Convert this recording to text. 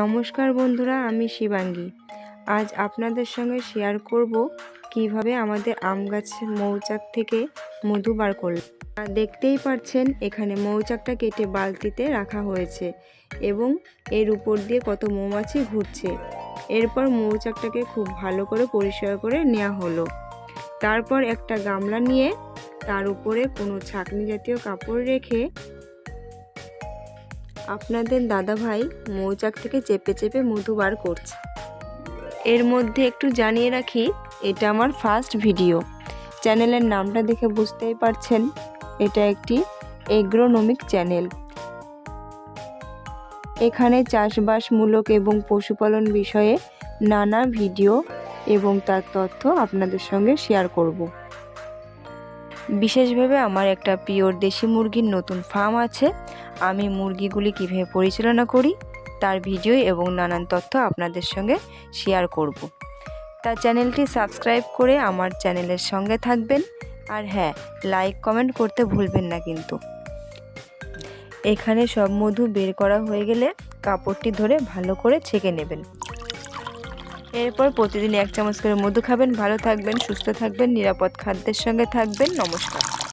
নমস্কার বন্ধুরা, আমি শিবাঙ্গী। আজ আপনাদের সঙ্গে শেয়ার করব কীভাবে আমাদের আম গাছের মৌচাক থেকে মধু বার করল দেখতেই পাচ্ছেন, এখানে মৌচাকটা কেটে বালতিতে রাখা হয়েছে এবং এর উপর দিয়ে কত মৌমাছি ঘুরছে। এরপর মৌচাকটাকে খুব ভালো করে পরিষ্কার করে নেওয়া হলো। তারপর একটা গামলা নিয়ে তার উপরে কোনো ছাকনি জাতীয় কাপড় রেখে আপনাদের দাদা ভাই মৌচাক থেকে চেপে চেপে মধু বার করছে। এর মধ্যে একটু জানিয়ে রাখি, এটা আমার ফার্স্ট ভিডিও চ্যানেলের নামটা দেখে বুঝতেই পারছেন, এটা একটি এগ্রোনমিক চ্যানেল এখানে চাষবাসমূলক এবং পশুপালন বিষয়ে নানা ভিডিও এবং তার তথ্য আপনাদের সঙ্গে শেয়ার করব। বিশেষভাবে আমার একটা পিওর দেশি মুরগির নতুন ফার্ম আছে। আমি মুরগিগুলি কীভাবে পরিচালনা করি, তার ভিডিও এবং নানান তথ্য আপনাদের সঙ্গে শেয়ার করব। তা চ্যানেলটি সাবস্ক্রাইব করে আমার চ্যানেলের সঙ্গে থাকবেন। আর হ্যাঁ লাইক, কমেন্ট করতে ভুলবেন না কিন্তু। এখানে সব মধু বের করা হয়ে গেলে কাপড়টি ধরে ভালো করে ছেঁকে নেবেন। এরপর প্রতিদিন এক চামচ করে মধু খাবেন, ভালো থাকবেন, সুস্থ থাকবেন, নিরাপদ খাদ্যের সঙ্গে থাকবেন। নমস্কার।